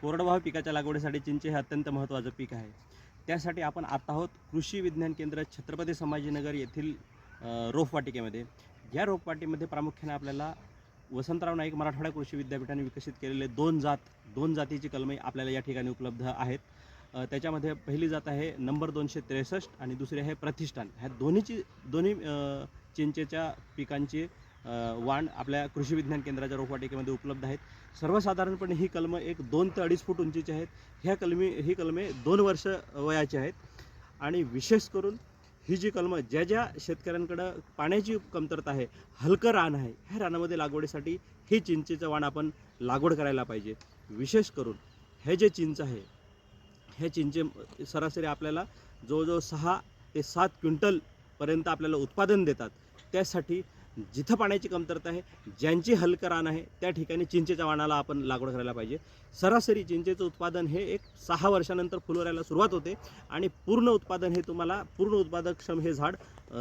कोरडवाहू पिकाच्या लागवडीसाठी चिंचे हे अत्यंत महत्त्वाचं पीक आहे. त्यासाठी आपण आता आहोत कृषी विज्ञान केंद्र छत्रपती संभाजीनगर येथील रोपवाटिकेमध्ये. या रोपवाटिकेमध्ये प्रामुख्याने आपल्याला वसंतराव नाईक मराठवाडा कृषी विद्यापीठाने विकसित केलेले दोन जात दोन जातीची कलमे आपल्याला या ठिकाणी उपलब्ध आहेत. त्याच्यामध्ये पहिली जात आहे नंबर दोनशे त्रेसष्ट आणि दुसरी आहे प्रतिष्ठान. ह्या दोन्हीची दोन्ही चिंचेच्या पिकांची वाण आपल्या कृषी विज्ञान केंद्राच्या रोपवाटिकेमध्ये उपलब्ध आहेत. सर्वसाधारणपणे ही कलमं एक दोन ते अडीच फूट उंचीची आहेत. ह्या कलमी ही कलमे दोन वर्ष वयाची आहेत. आणि विशेष करून ही जी कलमं ज्या ज्या शेतकऱ्यांकडं पाण्याची कमतरता आहे हलकं रान आहे ह्या रानामध्ये लागवडीसाठी ही चिंचेचं वाण आपण लागवड करायला पाहिजे. विशेष करून हे जे चिंच आहे हे चिंचे सरासरी आपल्याला जवळजवळ सहा ते सात क्विंटलपर्यंत आपल्याला उत्पादन देतात. त्यासाठी जिथं पाण्याची कमतरता आहे ज्यांची हलकं रान आहे त्या ठिकाणी चिंचेच्या वाणाला आपण लागवड करायला पाहिजे. सरासरी चिंचेचं उत्पादन हे एक सहा वर्षानंतर फुलवरायला सुरुवात होते आणि पूर्ण उत्पादन हे तुम्हाला पूर्ण उत्पादकक्षम हे झाड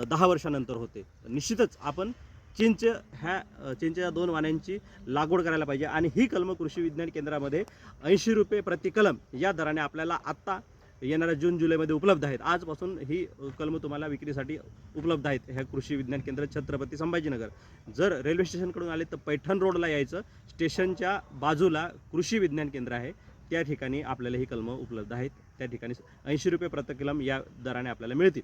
दहा वर्षानंतर होते. निश्चितच आपण चिंच ह्या चिंचेच्या दोन वाण्यांची लागवड करायला पाहिजे. आणि ही कलमं कृषी विज्ञान केंद्रामध्ये ऐंशी रुपये प्रति कलम या दराने आपल्याला आत्ता येणाऱ्या जून जुलैमध्ये उपलब्ध आहेत. आजपासून ही कलम कलमं तुम्हाला विक्रीसाठी उपलब्ध आहेत ह्या कृषी विज्ञान केंद्र छत्रपती संभाजीनगर. जर रेल्वे स्टेशनकडून आले तर पैठण रोडला यायचं. स्टेशनच्या बाजूला कृषी विज्ञान केंद्र आहे. त्या ठिकाणी आपल्याला ही कलमं उपलब्ध आहेत. त्या ठिकाणी ऐंशी रुपये प्रति कलम या दराने आपल्याला मिळतील.